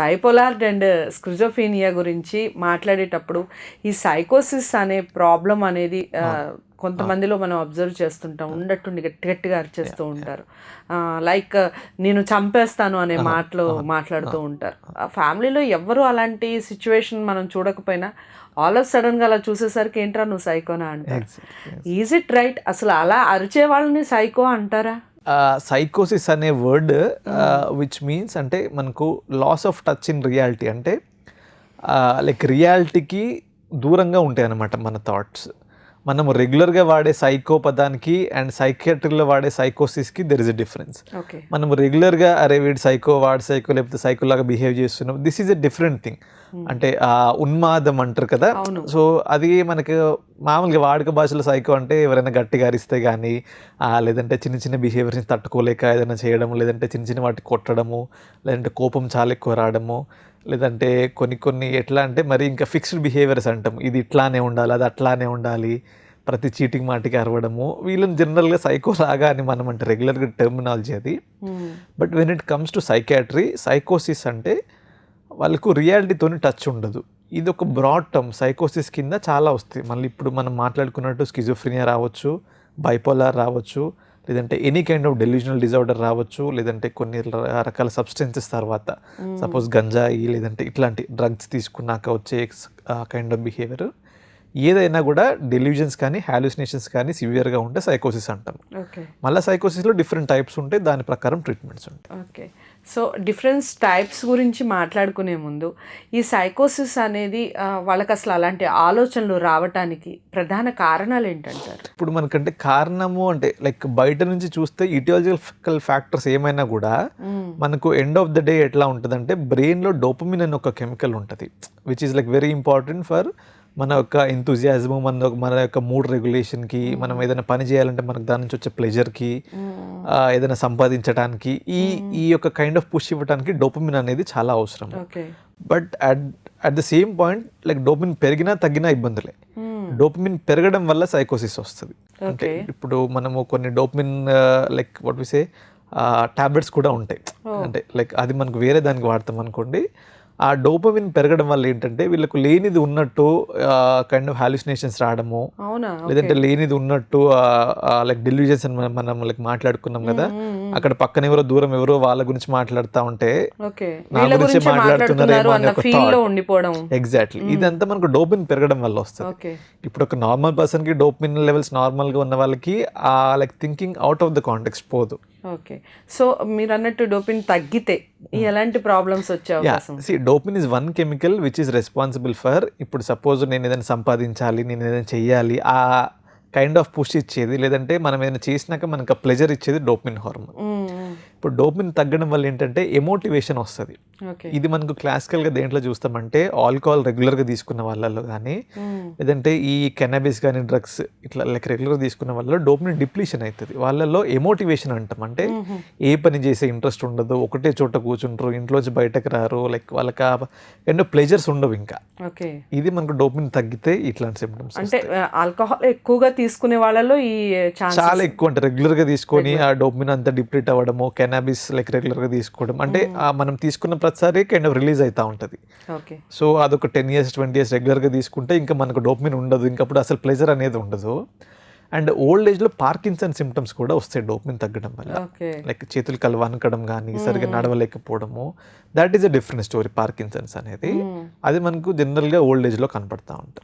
Bipolar and స్క్రిజోఫీనియా గురించి మాట్లాడేటప్పుడు ఈ సైకోసిస్ అనే ప్రాబ్లం అనేది కొంతమందిలో మనం అబ్జర్వ్ చేస్తుంటాం. ఉన్నట్టుండి గట్టి గట్టిగా అరిచేస్తూ ఉంటారు. లైక్ నేను చంపేస్తాను అనే మాటలు మాట్లాడుతూ ఉంటారు. ఆ ఫ్యామిలీలో ఎవరు అలాంటి సిచ్యువేషన్ మనం చూడకపోయినా ఆల్ ఆఫ్ సడన్గా అలా చూసేసరికి ఏంట్రా నువ్వు సైకోనా అంటారు ఈజ్ ఇట్ రైట్ అసలు అలా అరిచే వాళ్ళని సైకో అంటారా? సైకోసిస్ అనే వర్డ్ విచ్ మీన్స్ అంటే మనకు loss of touch in reality అంటే లైక్ రియాలిటీకి దూరంగా ఉంటాయి అన్నమాట మన థాట్స్ మనం రెగ్యులర్గా వాడే సైకో పదానికి అండ్ సైకియాట్రీలో వాడే సైకోసిస్కి దెర్ ఇస్ ఎ డిఫరెన్స్ మనం రెగ్యులర్గా అరే వీడు సైకో వాడు సైకో లేకపోతే సైకో లాగా బిహేవ్ చేస్తున్నాం this is a different thing అంటే ఆ ఉన్మాదం అంటారు కదా. సో అది మనకి మామూలుగా వాడుక భాషలో సైకో అంటే ఎవరైనా గట్టిగా అరిస్తే కానీ లేదంటే చిన్న చిన్న బిహేవియర్స్ని తట్టుకోలేక ఏదైనా చేయడము లేదంటే చిన్న చిన్న వాటికి కొట్టడము లేదంటే కోపం చాలా ఎక్కువ రావడము లేదంటే కొన్ని కొన్ని ఎట్లా అంటే మరి ఇంకా ఫిక్స్డ్ బిహేవియర్స్ అంటాం. ఇది ఇట్లానే ఉండాలి అది అట్లానే ఉండాలి ప్రతి చీటింగ్ మాటికి అరవడము. వీళ్ళని జనరల్గా సైకో లాగా అని మనం అంటే రెగ్యులర్గా టెర్మినాలజీ అది. But when it comes to psychiatry సైకోసిస్ అంటే వాళ్ళకు రియాలిటీతోని టచ్ ఉండదు. ఇది ఒక బ్రాడ్ టర్మ్ సైకోసిస్ కింద చాలా వస్తాయి. మళ్ళీ ఇప్పుడు మనం మాట్లాడుకున్నట్టు స్కిజోఫ్రినియా రావచ్చు బైపోలార్ రావచ్చు లేదంటే any kind of delusional disorder రావచ్చు లేదంటే కొన్ని రకాల సబ్స్టెన్సెస్ తర్వాత. సపోజ్ గంజాయి లేదంటే ఇట్లాంటి డ్రగ్స్ తీసుకున్నాక వచ్చే కైండ్ ఆఫ్ బిహేవియర్ ఏదైనా కూడా డెల్యూజన్స్ కానీ హాలుసినేషన్స్ కానీ సివియర్గా ఉంటే సైకోసిస్ అంటాం. మళ్ళీ సైకోసిస్లో డిఫరెంట్ టైప్స్ ఉంటాయి దాని ప్రకారం ట్రీట్మెంట్స్ ఉంటాయి. ఓకే సో డిఫరెన్స్ టైప్స్ గురించి మాట్లాడుకునే ముందు ఈ సైకోసిస్ అనేది వాళ్ళకి అసలు అలాంటి ఆలోచనలు రావటానికి ప్రధాన కారణాలు ఏంటంటారు? ఇప్పుడు మనకంటే కారణము అంటే లైక్ బయట నుంచి చూస్తే ఇటియాలజికల్ ఫ్యాక్టర్స్ ఏమైనా కూడా మనకు ఎండ్ ఆఫ్ ద డే ఎట్లా ఉంటుందంటే బ్రెయిన్లో డోపమిన్ అనే ఒక కెమికల్ ఉంటుంది. Which is like very important for మన యొక్క ఎంతూజియాజము మన మన యొక్క మూడ్ రెగ్యులేషన్కి మనం ఏదైనా పని చేయాలంటే మనకు దాని నుంచి వచ్చే ప్లెజర్కి ఏదైనా సంపాదించడానికి ఈ ఈ యొక్క కైండ్ ఆఫ్ పుష్ ఇవ్వడానికి డోపమిన్ అనేది చాలా అవసరం. But at at the same point like dopamine పెరిగినా తగ్గినా ఇబ్బందులే. డోపమిన్ పెరగడం వల్ల సైకోసిస్ వస్తుంది. అంటే ఇప్పుడు మనము కొన్ని dopamine like what we say tablets కూడా ఉంటాయి. అంటే లైక్ అది మనకు వేరే దానికి వాడతాం అనుకోండి ఆ డోపమిన్ పెరగడం వల్ల ఏంటంటే వీళ్ళకు లేనిది ఉన్నట్టు కైండ్ ఆఫ్ హాలుసినేషన్స్ రావడము. లేదంటే లేనిది ఉన్నట్టు లైక్ డెలివిజన్స్ అని మనం- మనం లైక్ మాట్లాడుకున్నాం కదా. అక్కడ పక్కన ఎవరో దూరం ఎవరో వాళ్ళ గురించి మాట్లాడుతూ ఉంటే నా గురించి మాట్లాడుతున్నారేమో ఎగ్జాక్ట్లీ ఇదంతా మనకు డోపిన్ పెరగడం వల్ల వస్తుంది. ఇప్పుడు ఒక నార్మల్ పర్సన్కి డోపిన్ లెవెల్స్ నార్మల్గా ఉన్న వాళ్ళకి ఆ like thinking out of the context పోదు. ఓకే. సో మీరు అన్నట్టు డోపిన్ తగ్గితే ఎలాంటి ప్రాబ్లమ్స్ వచ్చే అవకాశం? See dopamine is one chemical which is responsible for ఇప్పుడు సపోజ్ నేను ఏదైనా సంపాదించాలి నేను ఏదైనా చెయ్యాలి ఆ కైండ్ ఆఫ్ పుష్ ఇచ్చేది. లేదంటే మనం ఏదైనా చేసినాక మనకు ప్లెజర్ ఇచ్చేది డోపిన్ హార్మోన్ ఇప్పుడు డోపిన్ తగ్గడం వల్ల ఏంటంటే ఎమోటివేషన్ వస్తుంది. ఇది మనకు క్లాసికల్గా దేంట్లో చూస్తామంటే ఆల్కహాల్ రెగ్యులర్గా తీసుకున్న వాళ్ళలో కానీ లేదంటే ఈ కెనబిస్ కానీ డ్రగ్స్ ఇట్లా లైక్ రెగ్యులర్గా తీసుకున్న వాళ్ళలో డోపిన్ డిప్లీషన్ అవుతుంది. వాళ్ళలో ఎమోటివేషన్ అంటాం. అంటే ఏ పని చేసే ఇంట్రెస్ట్ ఉండదు ఒకటే చోట కూర్చుంటారు ఇంట్లోంచి బయటకు రారు లైక్ వాళ్ళకి ఎన్నో ప్లెజర్స్ ఉండవు ఇంకా. ఇది మనకు డోపిన్ తగ్గితే ఇట్లాంటి సిమ్టమ్స్ అంటే ఆల్కహాల్ ఎక్కువగా తీసుకునే వాళ్ళలో ఈ చాలా ఎక్కువ అంటే రెగ్యులర్గా తీసుకొని ఆ డోపిన్ అంతా డిప్లీట్ అవ్వడము కెనాబిస్ లైక్ రెగ్యులర్గా తీసుకోవడం. అంటే ఆ మనం తీసుకున్న ప్రతిసారి కైండ్ ఆఫ్ రిలీజ్ అవుతా ఉంటది. సో అదొక టెన్ ఇయర్స్ ట్వంటీ ఇయర్స్ రెగ్యులర్గా తీసుకుంటే ఇంకా మనకు డోపమిన్ ఉండదు. ఇంకా అప్పుడు అసలు ప్లెజర్ అనేది ఉండదు. అండ్ ఓల్డ్ ఏజ్లో పార్కిన్సన్ సిమ్టమ్స్ కూడా వస్తాయి డోపమిన్ తగ్గడం వల్ల. లైక్ చేతులు కలు వనకడం కానీ సరిగ్గా నడవలేకపోవడము. That is a different story Parkinson's అనేది. అది మనకు జనరల్గా ఓల్డ్ ఏజ్లో కనపడతా ఉంటుంది.